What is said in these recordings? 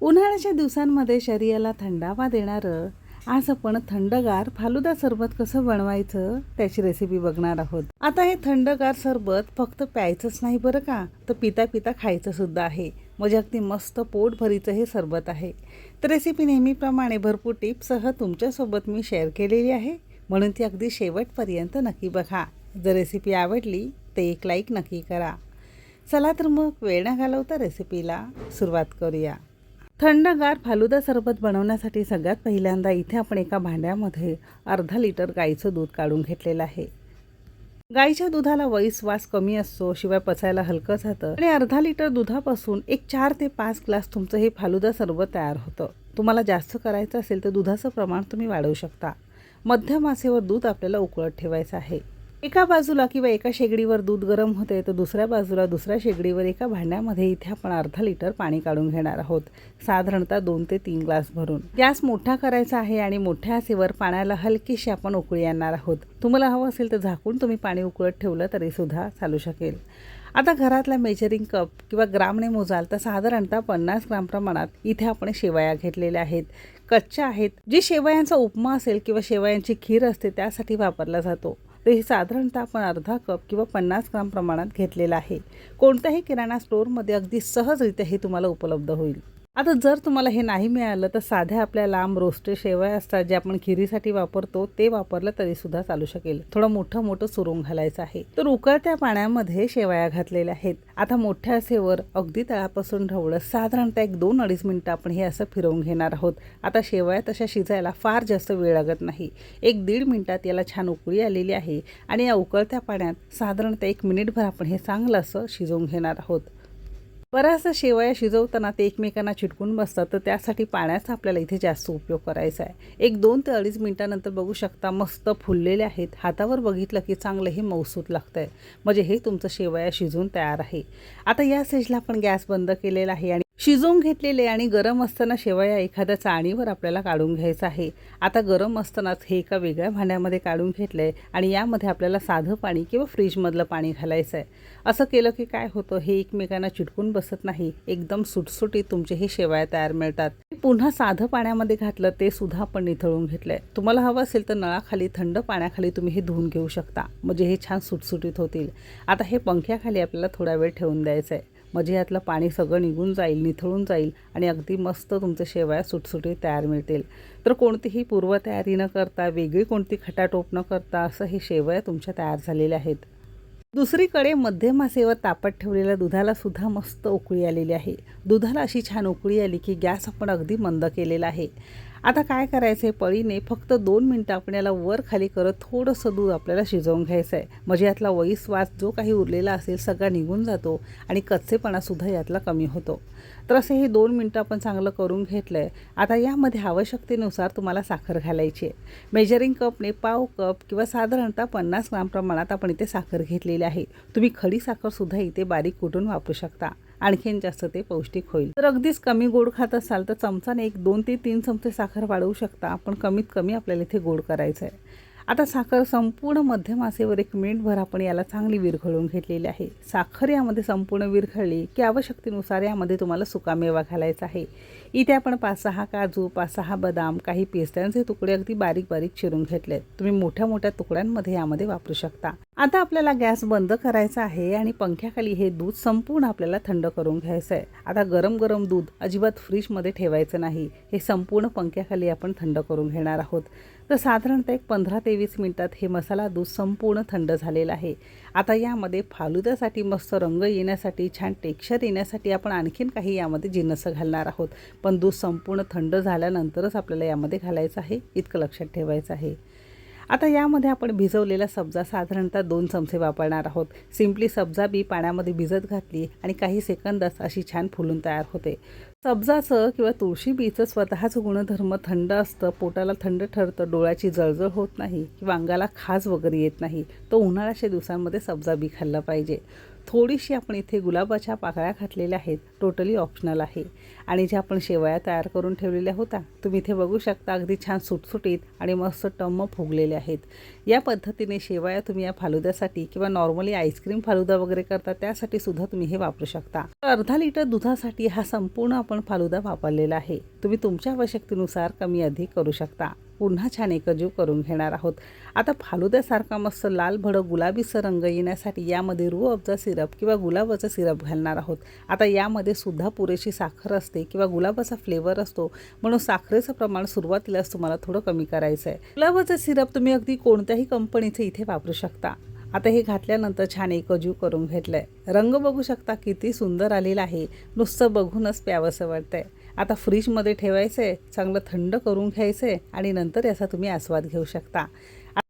उन्हाळ्याच्या दिवसांमध्ये शरीराला थंडावा देणारं आज आपण थंडगार फालुदा सरबत कसं बनवायचं त्याची रेसिपी बघणार आहोत. आता हे थंडगार सरबत फक्त प्यायचंच नाही बरं का तर पिता पिता खायचं सुद्धा आहे. म्हणजे अगदी मस्त पोटभरीचं हे सरबत आहे. तर रेसिपी नेहमीप्रमाणे भरपूर टिप्ससह तुमच्यासोबत मी शेअर केलेली आहे. म्हणून ती अगदी शेवटपर्यंत नक्की बघा. जर रेसिपी आवडली तर एक लाईक नक्की करा. चला तर मग वेळ न घालवता रेसिपीला सुरुवात करूया. थंडगार फालुदा सरबत बनवण्यासाठी सगळ्यात पहिल्यांदा इथे आपण एका भांड्यामध्ये अर्धा लिटर गाईचं दूध काढून घेतलेलं आहे. गाईच्या दुधाला वैस वास कमी असतो शिवाय पचायला हलकं जातं. आणि अर्धा लिटर दुधापासून एक चार ते पाच ग्लास तुमचं हे फालुदा सरबत तयार होतं. तुम्हाला जास्त करायचं असेल तर दुधाचं प्रमाण तुम्ही वाढवू शकता. मध्यम आचेवर दूध आपल्याला उकळत ठेवायचं आहे. एका बाजूला किंवा एका शेगडीवर दूध गरम होते तर दुसऱ्या बाजूला दुसऱ्या शेगडीवर एका भांड्यामध्ये इथे आपण अर्धा लिटर पाणी काढून घेणार आहोत. साधारणतः दोन ते तीन ग्लास भरून. गॅस मोठा करायचा आहे आणि मोठ्या आसेवर पाण्याला हलकीशी आपण उकळी आणणार आहोत. तुम्हाला हवं असेल तर झाकून तुम्ही पाणी उकळत ठेवलं तरी सुद्धा चालू शकेल. आता घरातला मेजरिंग कप किंवा ग्रामने मोजाल तर साधारणतः पन्नास ग्राम प्रमाणात इथे आपण शेवया घेतलेल्या आहेत. कच्च्या आहेत. जी शेवयांचा उपमा असेल किंवा शेवयांची खीर असते त्यासाठी वापरला जातो. तर हे साधारणतः आपण अर्धा कप किंवा पन्नास ग्राम प्रमाणात घेतलेलं आहे. कोणत्याही किराणा स्टोअरमध्ये अगदी सहजरित्या हे तुम्हाला उपलब्ध होईल. आता जर तुम्हाला हे नाही मिळालं तर साध्या आपल्या लांब रोस्टे शेवया असतात जे आपण खिरीसाठी वापरतो ते वापरलं तरी सुद्धा चालू शकेल. थोडं मोठं मोठं सुरुंग घालायचं आहे. तर उकळत्या पाण्यामध्ये शेवया घातलेल्या आहेत. आता मोठ्या असेवर अगदी तळापासून ढवळत साधारणतः एक दोन अडीच मिनटं आपण हे असं फिरवून घेणार आहोत. आता शेवया तशा शिजायला फार जास्त वेळ लागत नाही. एक दीड मिनटात याला छान उकळी आलेली आहे आणि या उकळत्या पाण्यात साधारणतः एक मिनिटभर आपण हे चांगलं असं शिजवून घेणार आहोत. बऱ्याचशा शेवया शिजवताना ते एकमेकांना चिटकून बसतात. तर त्यासाठी पाण्याचा आपल्याला इथे जास्त उपयोग करायचा आहे. एक दोन ते अडीच मिनटानंतर बघू शकता मस्त फुललेले आहेत. हातावर बघितलं की चांगलं हे मौसूत लागतं आहे म्हणजे हे तुमचं शेवया शिजून तयार आहे. आता या स्टेजला आपण गॅस बंद केलेला आहे आणि शिजवून घेतलेले आणि गरम असताना शेवया एखाद्या चाळणीवर आपल्याला काढून घ्यायचं आहे. आता गरम असतानाच हे एका वेगळ्या भांड्यामध्ये काढून घेतलं आहे आणि यामध्ये आपल्याला साधं पाणी किंवा फ्रीजमधलं पाणी घालायचं आहे असं केलं की काय होतं? हे एकमेकांना चिटकून बसत नाही. एकदम सुटसुटीत तुमचे हे शेवया तयार मिळतात. पुन्हा साधं पाण्यामध्ये घातलं ते सुद्धा आपण निथळून घेतलं आहे तुम्हाला हवं असेल तर नळाखाली थंड पाण्याखाली तुम्ही हे धुवून घेऊ शकता. म्हणजे हे छान सुटसुटीत होतील. आता हे पंख्याखाली आपल्याला थोडा वेळ ठेवून द्यायचं आहे म्हणजे यातलं पाणी सगळं निघून जाईल निथळून जाईल आणि अगदी मस्त तुमचे शेवया सुटसुटीत तयार मिळतील. तर कोणतीही पूर्वतयारी न करता वेगळी कोणती खटाटोप न करता असं हे शेवया तुमच्या तयार झालेल्या आहेत. दुसरीकडे मध्यम आसेवर तापत ठेवलेल्या दुधाला सुद्धा मस्त उकळी आलेली आहे. दुधाला अशी छान उकळी आली की गॅस आपण अगदी मंद केलेला आहे. आता काय करायचं आहे पळीने फक्त दोन मिनटं आपण याला वर खाली करत थोडंसं दूध आपल्याला शिजवून घ्यायचं आहे म्हणजे यातला वैस वास जो काही उरलेला असेल सगळा निघून जातो आणि कच्चेपणासुद्धा यातला कमी होतो. तर असं हे दोन मिनटं आपण चांगलं करून घेतलं आहे आता यामध्ये आवश्यकतेनुसार तुम्हाला साखर घालायची आहे. मेजरिंग कपने पाव कप किंवा साधारणतः पन्नास ग्राम प्रमाणात आपण इथे साखर घेतलेली आहे. तुम्ही खडी साखरसुद्धा इथे बारीक कुटून वापरू शकता. आणखीन जास्त ते पौष्टिक होईल. तर अगदीच कमी गोड खात असाल तर चमचाने एक दोन ते तीन चमचे साखर वाढवू शकता. पण कमीत कमी आपल्याला इथे गोड करायचं आहे आता साखर संपूर्ण मध्यम आसेवर एक मिनिटभर आपण याला चांगली विरघळून घेतलेली आहे. साखर यामध्ये संपूर्ण विरघळली की आवश्यकतेनुसार यामध्ये तुम्हाला सुकामेवा घालायचा आहे. इथे आपण पाच सहा काजू पाच सहा बदाम काही पेस्ट्यांचे तुकडे अगदी बारीक बारीक चिरून घेतलेत. तुम्ही मोठ्या मोठ्या तुकड्यांमध्ये यामध्ये वापरू शकता. आता आपल्याला गॅस बंद करायचा आहे आणि पंख्याखाली हे दूध संपूर्ण आपल्याला थंड करून घ्यायचं आहे आता गरम गरम दूध अजिबात फ्रीजमध्ये ठेवायचं नाही. हे संपूर्ण पंख्याखाली आपण थंड करून घेणार आहोत. तर साधारणतः एक पंधरा ते वीस मिनटात हे मसाला दूध संपूर्ण थंड झालेलं आहे. आता यामध्ये फालुद्यासाठी मस्त रंग येण्यासाठी छान टेक्स्चर येण्यासाठी आपण आणखीन काही यामध्ये जिन्नस घालणार आहोत. पण दूध संपूर्ण थंड झाल्यानंतरच आपल्याला यामध्ये घालायचं आहे इतकं लक्षात ठेवायचं आहे. आता यामध्ये आपण भिजवलेला सब्जा साधारणतः दोन चमचे वापरणार आहोत. सिम्पली सब्जा बी पाण्यामध्ये भिजत घातली आणि काही सेकंदच अशी छान फुलून तयार होते. सब्जाचं किंवा तुळशी बीचं स्वतःचं गुणधर्म थंड असतं पोटाला थंड ठरतं डोळ्याची जळजळ होत नाही किंवा अंगाला खाज वगैरे येत नाही तो उन्हाळ्याच्या दिवसांमध्ये सब्जा बी खाल्ला पाहिजे. थोडीशी आपण इथे गुलाबाच्या पाकळ्या घातलेल्या आहेत टोटली ऑप्शनल आहे. आणि ज्या आपण शेवया तयार करून ठेवलेल्या होत्या तुम्ही इथे बघू शकता अगदी छान सुटसुटीत आणि मस्त टम्म फुगलेले आहेत. या पद्धतीने शेवया तुम्ही या फालुद्यासाठी किंवा नॉर्मली आईस्क्रीम फालुदा वगैरे करता त्यासाठी सुद्धा तुम्ही हे वापरू शकता. अर्धा लिटर दुधासाठी हा संपूर्ण आपण फालुदा वापरलेला आहे. तुम्ही तुमच्या आवश्यकतेनुसार कमी अधिक करू शकता. पुन्हा छान एकजीव करून घेणार आहोत. आता फालुद्यासारखा मस्त लाल भडक गुलाबीचा रंग येण्यासाठी यामध्ये रू अफजा सिरप किंवा गुलाबाचा सिरप घालणार आहोत. आता यामध्ये सुद्धा पुरेशी साखर असते किंवा गुलाबाचा फ्लेवर असतो. म्हणून साखरेचं प्रमाण सुरुवातीलाच तुम्हाला थोडं कमी करायचं आहे गुलाबाचं सिरप तुम्ही अगदी कोणत्याही कंपनीचे इथे वापरू शकता. आता हे घातल्यानंतर छान एकजीव करून घेतलंय. रंग बघू शकता किती सुंदर आलेला आहे. नुसतं बघूनच प्यावंसं वाटतंय. आता फ्रीजमध्ये ठेवायचं आहे चांगलं थंड करून घ्यायचं आहे आणि नंतर याचा तुम्ही आस्वाद घेऊ शकता.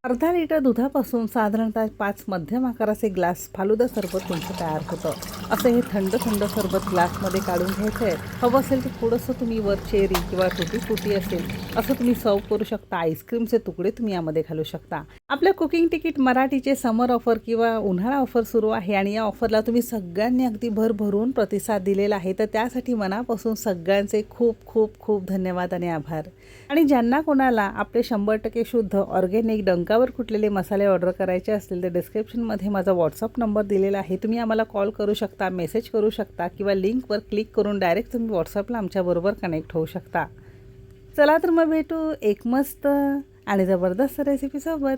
अर्धा लिटर दुधापासून साधारणतः पाच मध्यम आकाराचे ग्लास फालुदा सरबत तुमचं तयार होतं. असं हे थंड थंड सरबत ग्लासमध्ये काढून घ्यायचं आहे हवं असेल तर थोडंसं तुम्ही वर चेरी किंवा तुटी फुटी असेल असं तुम्ही सर्व करू शकता. आईस्क्रीमचे तुकडे तुम्ही यामध्ये घालू शकता. आपल्या कुकिंग तिकीट मराठीचे समर ऑफर किंवा उन्हाळा ऑफर सुरू आहे आणि या ऑफरला तुम्ही सगळ्यांनी अगदी भरभरून प्रतिसाद दिलेला आहे. तर त्यासाठी मनापासून सगळ्यांचे खूप खूप खूप धन्यवाद आणि आभार. आणि ज्यांना कोणाला आपले शंभर टक्के शुद्ध ऑर्गॅनिक डंकावर कुटलेले मसाले ऑर्डर करायचे असतील तर डिस्क्रिप्शनमध्ये माझा व्हॉट्सअप नंबर दिलेला आहे. तुम्ही आम्हाला कॉल करू शकता मेसेज करू शकता किंवा लिंकवर क्लिक करून डायरेक्ट तुम्ही व्हॉट्सअपला आमच्याबरोबर कनेक्ट होऊ शकता. चला तर मग भेटू एक मस्त आणि जबरदस्त रेसिपीसोबत